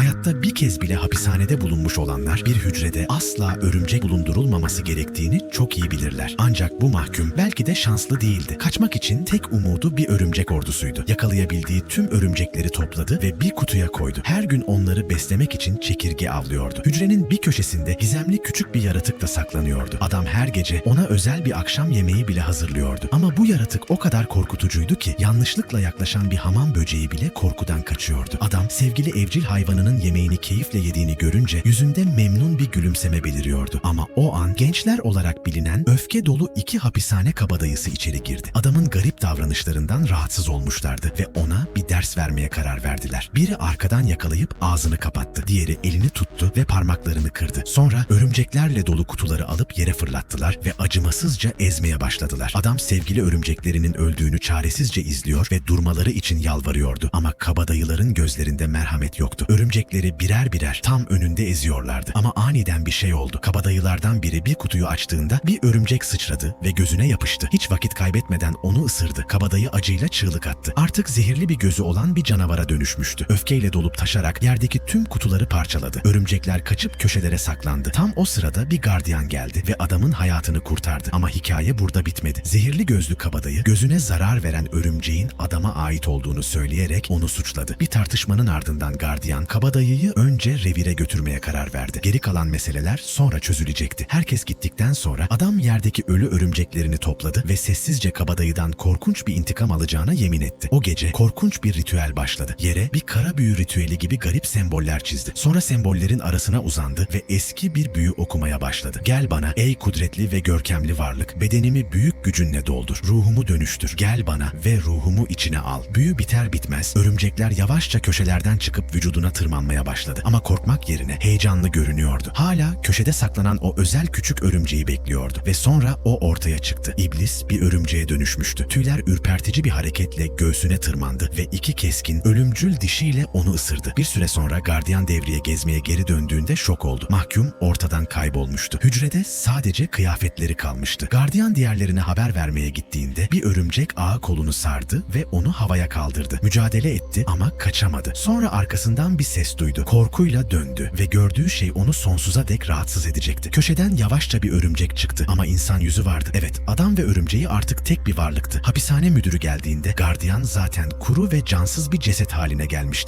Hayatta bir kez bile hapishanede bulunmuş olanlar bir hücrede asla örümcek bulundurulmaması gerektiğini çok iyi bilirler. Ancak bu mahkum belki de şanslı değildi. Kaçmak için tek umudu bir örümcek ordusuydu. Yakalayabildiği tüm örümcekleri topladı ve bir kutuya koydu. Her gün onları beslemek için çekirge avlıyordu. Hücrenin bir köşesinde gizemli küçük bir yaratık da saklanıyordu. Adam her gece ona özel bir akşam yemeği bile hazırlıyordu. Ama bu yaratık o kadar korkutucuydu ki yanlışlıkla yaklaşan bir hamam böceği bile korkudan kaçıyordu. Adam sevgili evcil hayvanının yemeğini keyifle yediğini görünce yüzünde memnun bir gülümseme beliriyordu. Ama o an gençler olarak bilinen öfke dolu iki hapishane kabadayısı içeri girdi. Adamın garip davranışlarından rahatsız olmuşlardı ve ona bir ders vermeye karar verdiler. Biri arkadan yakalayıp ağzını kapattı. Diğeri elini tuttu ve parmaklarını kırdı. Sonra örümceklerle dolu kutuları alıp yere fırlattılar ve acımasızca ezmeye başladılar. Adam sevgili örümceklerinin öldüğünü çaresizce izliyor ve durmaları için yalvarıyordu. Ama kabadayıların gözlerinde merhamet yoktu. Örümcekleri birer birer tam önünde eziyorlardı. Ama aniden bir şey oldu. Kabadayılardan biri bir kutuyu açtığında bir örümcek sıçradı ve gözüne yapıştı. Hiç vakit kaybetmeden onu ısırdı. Kabadayı acıyla çığlık attı. Artık zehirli bir gözü olan bir canavara dönüşmüştü. Öfkeyle dolup taşarak yerdeki tüm kutuları parçaladı. Örümcekler kaçıp köşelere saklandı. Tam o sırada bir gardiyan geldi ve adamın hayatını kurtardı. Ama hikaye burada bitmedi. Zehirli gözlü kabadayı gözüne zarar veren örümceğin adama ait olduğunu söyleyerek onu suçladı. Bir tartışmanın ardından gardiyan kabadayıyı önce revire götürmeye karar verdi. Geri kalan meseleler sonra çözülecekti. Herkes gittikten sonra adam yerdeki ölü örümceklerini topladı ve sessizce kabadayıdan korkunç bir intikam alacağına yemin etti. O gece korkunç bir ritüel başladı. Yere bir kara büyü ritüeli gibi garip semboller çizdi. Sonra sembollerin arasına uzandı ve eski bir büyü okumaya başladı. Gel bana ey kudretli ve görkemli varlık, bedenimi büyük gücünle doldur, ruhumu dönüştür. Gel bana ve ruhumu içine al. Büyü biter bitmez örümcekler yavaşça köşelerden çıkıp vücuduna tırmanmaya başladı. Ama korkmak yerine heyecanlı görünüyordu. Hala köşede saklanan o özel küçük örümceği bekliyordu ve sonra o ortaya çıktı. İblis bir örümceğe dönüşmüştü. Tüyler ürpertici bir hareketle göğsüne tırmandı ve iki keskin, ölümcül dişiyle onu ısırdı. Bir süre sonra gardiyan devriye gezmeye geri döndüğünde şok oldu. Mahkum ortadan kaybolmuştu. Hücrede sadece kıyafetleri kalmıştı. Gardiyan diğerlerine haber vermeye gittiğinde bir örümcek ağa kolunu sardı ve onu havaya kaldırdı. Mücadele etti ama kaçamadı. Sonra arkasından bir ses duydu. Korkuyla döndü ve gördüğü şey onu sonsuza dek rahatsız edecekti. Köşeden yavaşça bir örümcek çıktı ama insan yüzü vardı. Evet, adam ve örümceği artık tek bir varlıktı. Hapishane müdürü geldiğinde gardiyan zaten kuru ve cansız bir ceset haline gelmişti.